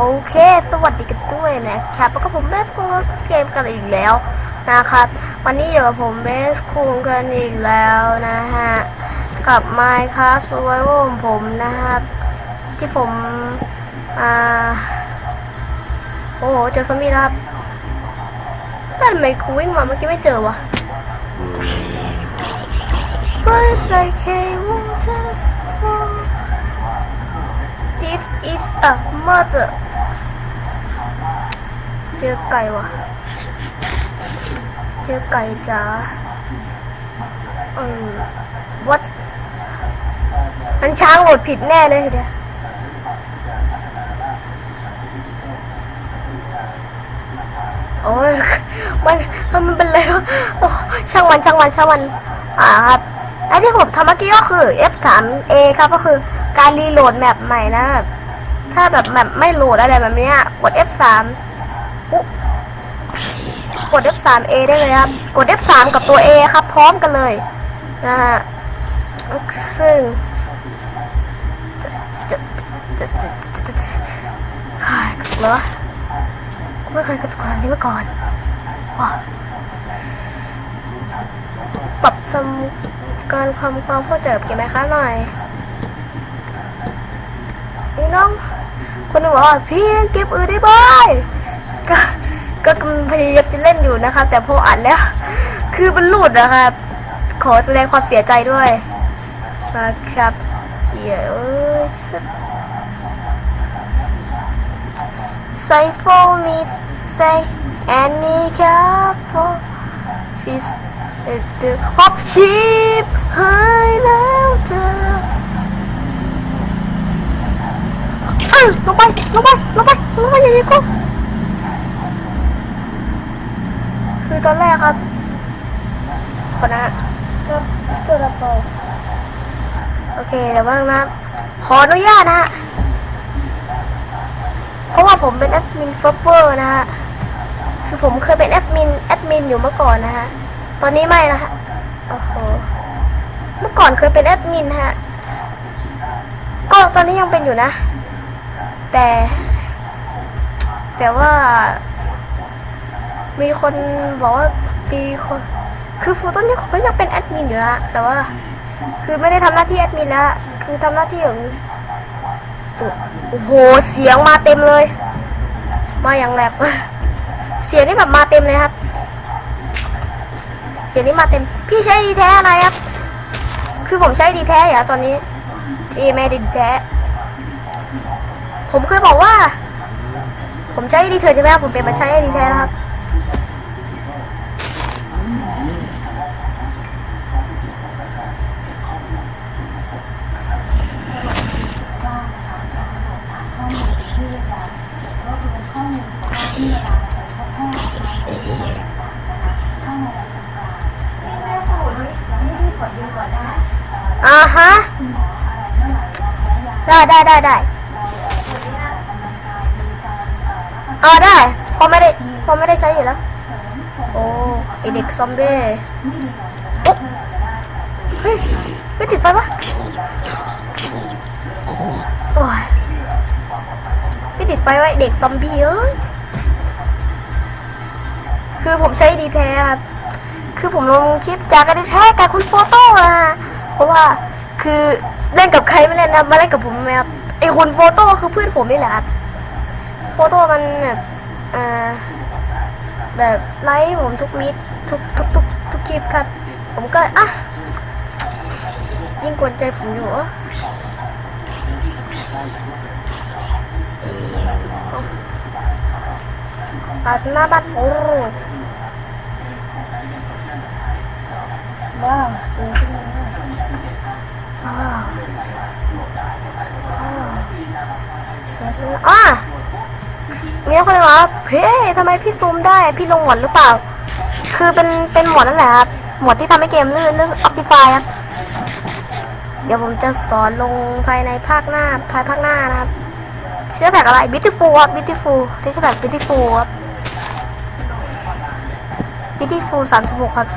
โอเค สวัสดีกันด้วยนะครับแล้วก็ผมเบสคูงเกมกันอีกแล้วนะครับ วันนี้อยู่กับผมเบสคูงกันอีกแล้วนะฮะ กับ Minecraft Survival ของผมนะครับ ที่ผม อ่า โอ้โหเจอซอมบี้แล้วครับนั่ทำไมกูวิ่งมาเมื่อกี้ไม่เจอวะ First I came just for This is a mother เจอไก่วะเจอไก่จ๋าเอืมวัดมันช้างโหลดผิดแน่เลยเดียวโอ้ยมันมันเป็นไรวะโอ้ช่างมันช่างมันช่างมัน อ่าครับไอ้ที่ผมทำเมื่อกี้ก็คือ F3A ครับก็คือการรีโหลดแมปใหม่นะแบบถ้าแบบแมปไม่โหลดอะไรแบบนี้กด F3 กด F3A ได้เลยครับ กด F3 กับตัว A ครับ พร้อมกันเลยนะฮะซึ่งเฮ้ยเหรอไม่เคยกระตุกนาดนี้มาก่อนว้าปรับทำการทำความเข้าใจกับเกมไหมคะหน่อยนี่น้องคนหนึงบอกว่าพี่เล่นเกมอื่นได้ไหม ก็ก็กำลังพยายามจะเล่นอยู่นะครับแต่พออ่านแล้ว คือมันหลุดนะครับขอแสดงความเสียใจด้วยนะครับเดี๋ยวสักใส่โฟมีใส่แอนนี่ครับพอฟิสเดอร์ฮอปชีพหายแล้วเธออ้ยลงไปลงไปลงไปลงไปอย่ายิงกู คือตอนแรกครับคนนะจะเกิดอะไรโอเคเดี๋ยวบ้างนะขออนุญาตนะ เพราะว่าผมเป็นแอดมินเฟเวอร์นะฮะ คือผมเคยเป็นแอดมินแอดมินอยู่เมื่อก่อนนะฮะ ตอนนี้ไม่นะฮะ โอ้โห เมื่อก่อนเคยเป็นแอดมินฮะ ก็ตอนนี้ยังเป็นอยู่นะ แต่ แต่ว่า มีคนบอกว่ามีคนคือฟูต้นนี่ยผมก็ยังเป็นแอดมินอยู่นะแต่ว่า คือไม่ได้ทำหน้าที่แอดมินแล้วคือทำหน้าที่ของโอ้โอ้โหเสียงมาเต็มเลย มาอย่างแรกเสียงนี่แบบมาเต็มเลยครับ เสียงนี่มาเต็ม พี่ใช้ดีแท้อะไรครับ คือผมใช้ดีแท้อย่าตอนนี้จีไม่ดีแท้ผมเคยบอกว่า ผมใช้ดีเถิดใช่ไหมครับผมเปลี่ยนมาใช้ดีแท้แล้วครับ อ่าฮะ ได้ได้ได้ได้อ่าได้เพราะไม่ได้เพราะไม่ได้ใช้อยู่แล้ว โอ้ไอเด็กซอมบี้โอ๊ะเฮ้ย ไม่ติดไฟวะโอ้ยไม่ติดไฟไว้เด็กซอมบี้เอ้ย คือผมใช้ดีแท้ครับคือผมลงคลิปจากการแท้กับคุณโฟโต้นะเพราะว่าคือเล่นกับใครไม่เล่นนะมาเล่นกับผมไหมครับไอคุณโฟโต้คือเพื่อนผมนี่แหละครับโฟโต้มันแบบอ่าแบบไลค์ผมทุกมิดทุกทุกทุกทุกคลิปครับ ผมก็อะยิ่งกวนใจผมอยู่อะอาชนะบัตรโอ้ ว้าวสวยจังเลยว้าวว้าวสวยจังเลยอะ มีคนบอกว่าเฮ้ยทำไมพี่ซูมได้ พี่ลงหมดหรือเปล่า คือเป็น เป็นหมดนั่นแหละครับ หมดที่ทำให้เกมลื่นเรื่อง Optify ครับ เดี๋ยวผมจะสอนลงภายในภาคหน้า ภายภาคหน้านะครับชื่อแบกอะไร Beautiful ครับ Beautiful ที่ชื่อแบก Beautiful ครับ Beautiful สามสิบหกครับ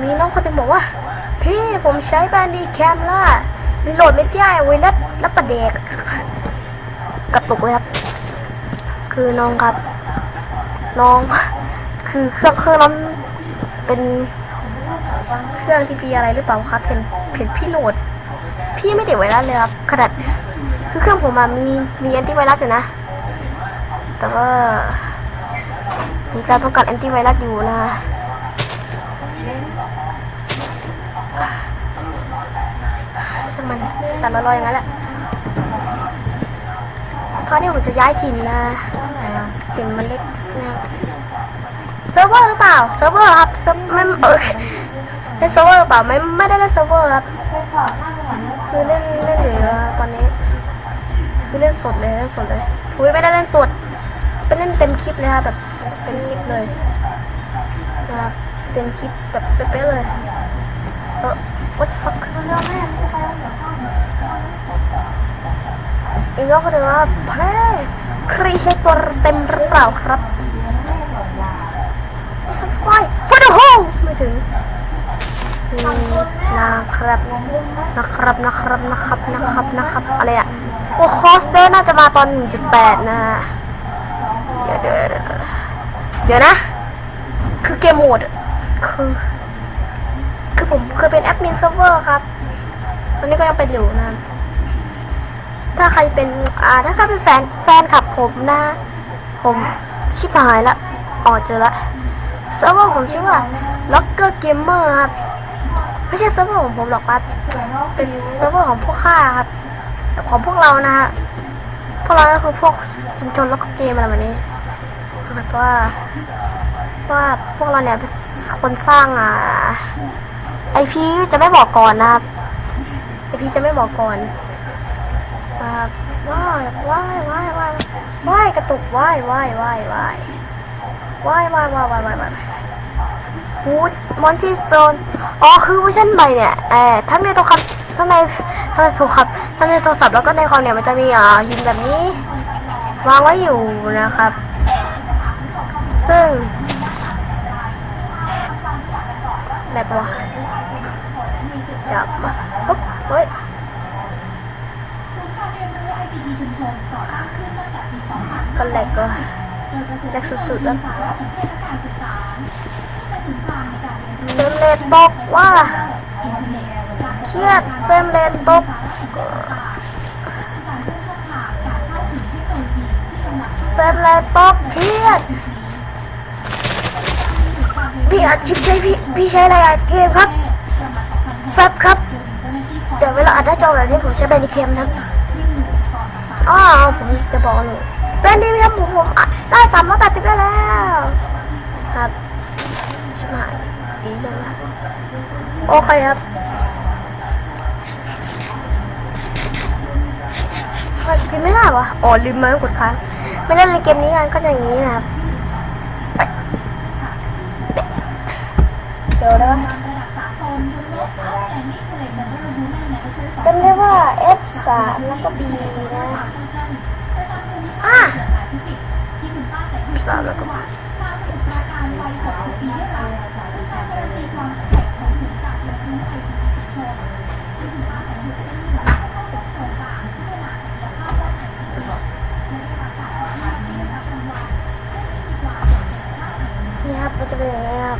มีน้องคนหนึงบอกว่า พี่ผมใช้แบนดีแคมล่ะมันโหลดไม่ได้เว้ยแล้วแล้วประเดกกระตุกเลยครับ คือน้องครับ น้อง คือเครื่องเครื่องนั้นเป็นเครื่องที่พีอะไรหรือเปล่าครับเห็นเห็นพี่โหลด พี่ไม่ติดไวรัสเลยครับขนาดคือเครื่องผมอะมีมีแอนตี้ไวรัสอยู่นะ แต่ว่ามีการป้องกันแอนตี้ไวรัสอยู่นะ ช่างมัน แต่มาลอยอย่างนั้นแหละเพราะนี่ผมจะย้ายถิ่นนะถิ่นมันเล็กนะเซิร์ฟเวอร์หรือเปล่าเซิร์ฟเวอร์ครับเซิร์ฟไม่เออเล่นเซิร์ฟเวอร์หรือเปล่าไม่ไม่ได้เล่นเซิร์ฟเวอร์ครับคือเล่นเล่นอยู่ตอนนี้ คือเล่นสดเลยเล่นสดเลยทุยไม่ได้เล่นสดเป็นเล่นเต็มคลิปเลยครับแบบเต็มคลิปเลยนะครับเต็มคลิปแบบเป๊ะเลยเออ what the fuck อีกก็เลยว่าเพลครีใช้ตัวเต็มหรือเปล่าครับสปายฟันโฮไม่ถึงนะครับนะครับนะครับนะครับนะครับนะครับอะไรอะโอ้คอสเดอร์น่าจะมาตอน 1.8 นะฮะเดี๋ยวเดี๋ยวเดี๋ยวนะ คือเกมโหมดคือ คือผมเคยเป็นแอดมินเซิร์ฟเวอร์ครับ ตอนนี้ก็ยังเป็นอยู่นะ ถ้าใครเป็นอ่าถ้าใครเป็นแฟนแฟนคลับผมนะ ผมชิบหายละอ๋อเจอละเซิร์ฟเวอร์ผมชื่อว่า Locker Gamer ครับไม่ใช่เซิร์ฟเวอร์ของผมหรอกครับเป็นเซิร์ฟเวอร์ของพวกข้าครับของพวกเรานะฮะพวกเราก็คือพวกชุมชนล้วก็เกมอะไรแบบนี้แบบว่าว่าพวกเราเนี่ยเป็นคนสร้างอ่าไอพีจะไม่บอกก่อนนะครับไอพีจะไม่บอกก่อน นะครับว้ายว้ายว้ายว้ายว้ายกระตุกว้ายว้ายว้ายว้ายว้ายว้ายว้ายว้ายว้ายว้ายฮูดมอนตี้สโตนอ๋อคือเวอร์ชันใหม่เนี่ยเออทั้งในโทรศัพท์ทั้งในทั้งในโทรศัพท์ทั้งในโทรศัพท์แล้วก็ในคอมเนี่ยมันจะมีอ่าหินแบบนี้ วางไว้อยู่นะครับ ซึ่งไหนปะวะจับมาปุ๊บเฮ้ย ก็แหลกก็แหลกสุดๆแล้วเฟรมเรทตกว่าเครียดเฟรมเรทตกเฟรมเรทตกเครียดพี่อัดคลิปใช้พี่พี่ใช้อะไรอัดเกมครับแฟบครับ เดี๋ยวเวลาอัดหน้าจอแบบนี้ผมใช้แบนดีเคมนะครับ อ๋อผมจะบอกหนูแบนดีเคมผมผมได้สามร้อยแปดสิบได้แล้ว ครับชิบหายดีจังเลยโอเคครับกินไม่ได้วะอ๋อลืมไหมกดค้างไม่ได้เล่นเกมนี้กันก็อย่างนี้นะครับเดี๋ยวนะจำได้ว่า F3 แล้วก็ B นะอะ F3 แล้วก็ B นี่ครับมันจะเป็นอย่างนี้ครับ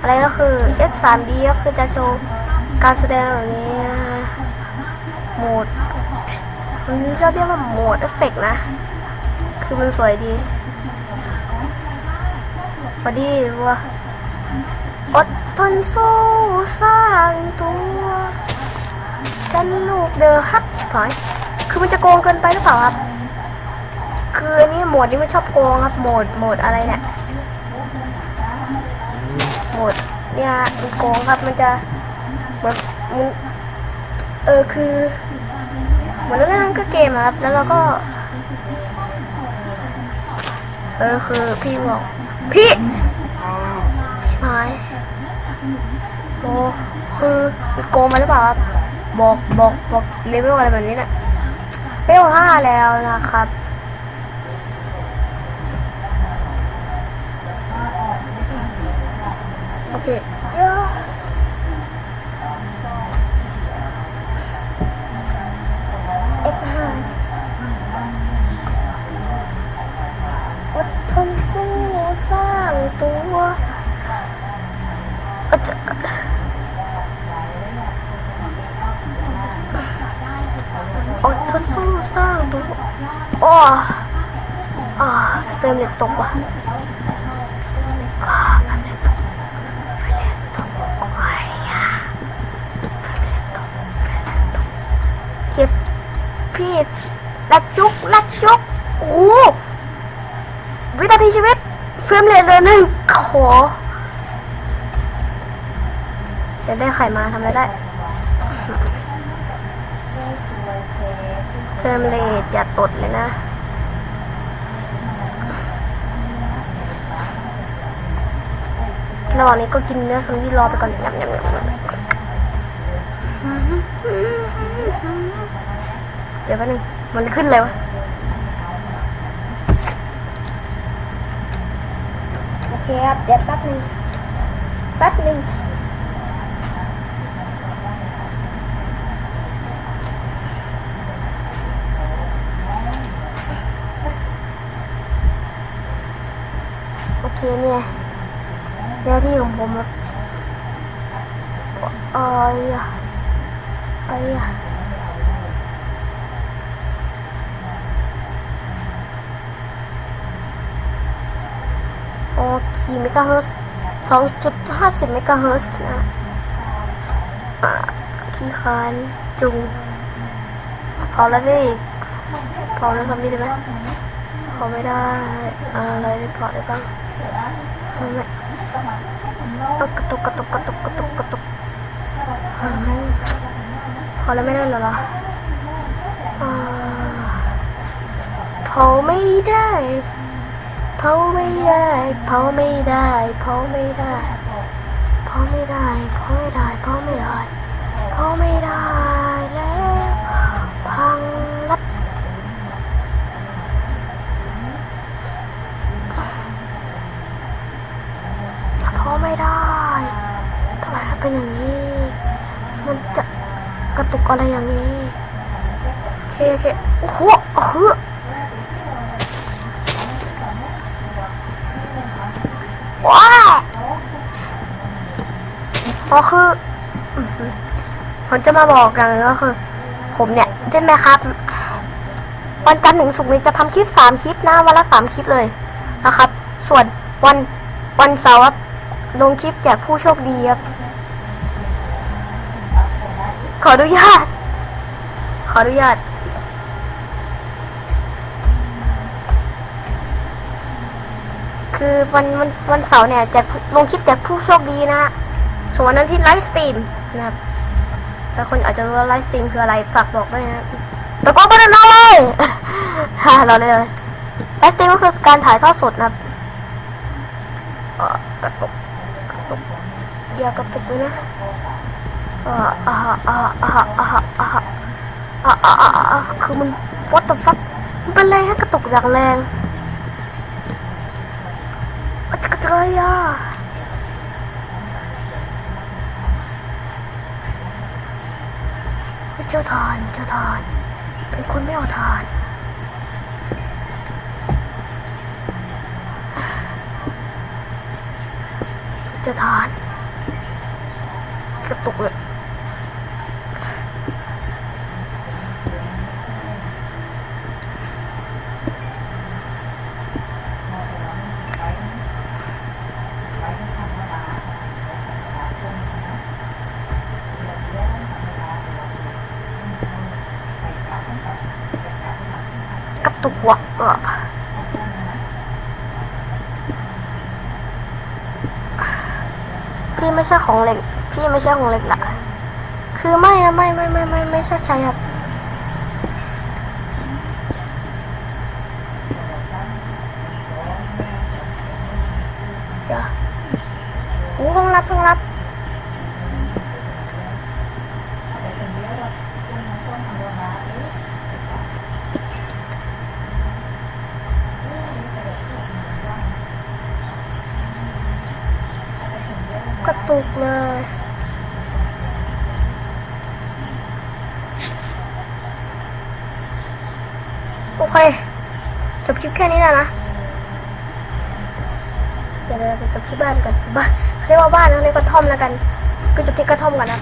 อะไรก็คือ F3D ก็คือจะโชว์ การแสดงอย่างนี้โหมดมันจะเรียกว่าโหมดเอฟเฟกต์นะ คือมันสวยดีพอดีว่าอดทนสู้สร้างตัว ฉันลูกเดอฮักชิบหายคือมันจะโกงเกินไปหรือเปล่าครับ คืออันนี้โหมดนี้มันชอบโกงครับ โหมดโหมดอะไรเนี่ย โหมดเนี่ยมันโกงครับมันจะ หมือนมันเออคือเหมือนเราเล่นก็เกมครับ แล้วเราก็ เออคือพี่บอก พี่ชิบหายโอ้คือมันโกงมาหรือเปล่าครับบอกบอกบอกเลเวลอะไรแบบนี้เนี่ยเลเวลห้าแล้วนะครับโอเคเดี๋ยว เอ็กห้าอดทนสู้สร้างตัวอดอดทนสู้สร้างตัวโอ้อ่าสเปรมเล็ตตกว่ะเก็บ พี่ลักจุกลักจุกโอ้โหวินาทีชีวิตเฟรมเลทเลยหนึ่งขอเดี๋ยวได้ไข่มาทำอะไรได้เฟรมเรทอย่าตดเลยนะระหว่างนี้ก็กินเนื้อซอมบี้รอไปก่อนยำยำยำ ดี๋ยวแป๊บนึงมันขึ้นเลยวะโอเคครับเดี๋ยวแป๊บนึงแป๊บนึงโอเคเนี่ยหน้าที่ของผมแบบเอ้ยอะเอ้ยอะโอ้ กี่เมกะเฮิร์ตสองจุดห้าสิบเมกะเฮิร์ตนะอ่าขี้คานจุงพอแล้วดิพอแล้วทำดีได้ไหมพอไม่ได้อะไรได้พอได้บ้างไม่กระตุกกระตุกกระตุกกระตุกกระตุกอ่าพอแล้วไม่ได้เหรอล่ะอ่าพอไม่ได้ พอไม่ได้พอไม่ได้พอไม่ได้พอไม่ได้พอไม่ได้พอไม่ได้พอไม่ได้แล้วพังลัดเพราไม่ได้ทำไมเป็นอย่างนี้ มันจะกระตุกอะไรอย่างนี้ เคเคโอ้โหเออ ว้าก็คือผมจะมาบอกอย่างหนึงก็คือ ผมเนี่ยเล่นไหมครับ วันจันทร์ถึงศุกร์นี้จะทำคลิปสามคลิปนะวันละสามคลิปเลยนะครับ ส่วนวันวันเสาร์ลงคลิปแจกผู้โชคดีครับ ขออนุญาต ขออนุญาต คือวันวันวันเสาร์เนี่ยจะลงคลิปแจกผู้โชคดีนะฮะส่วนวันั้นที่ไลฟ์สตรีมนะครับหลาคนอาจจะรู้ว่าไลฟ์สตรีมคืออะไรฝากบอกด้วยนะตะโกนไปเลย ฮ่าเราเลยไลฟ์สตรีมก็คือการถ่ายทอดสดนะครับกระตุกกระตุกเดี๋ยวกระตุกไว้นะคือมัน what the fuck มันเป็นไรฮะกระตุกอย่างแรง อะจะกระเทยอะเจ้าทานเจ้าทาน เป็นคนไม่เอาทานเจ้าทานกระตุกเลยกระตุกว่ะเออ พี่ไม่ใช่ของเหล็ก พี่ไม่ใช่ของเหล็กละคือไม่อะไม่ไม่ไม่ไม่ไม่ใช่ใช่ครับเดี๋ยวโอ้ห้องรับห้องรับ กระ ตกมาโอเคจบคลิปแค่นี้นะนะเดี๋ยวเราไปจบที่บ้านกันบ้านเรียกว่าบ้านแล้วเรียกกระท่อมแล้วกัน ก็จบที่กระท่อมกันนะ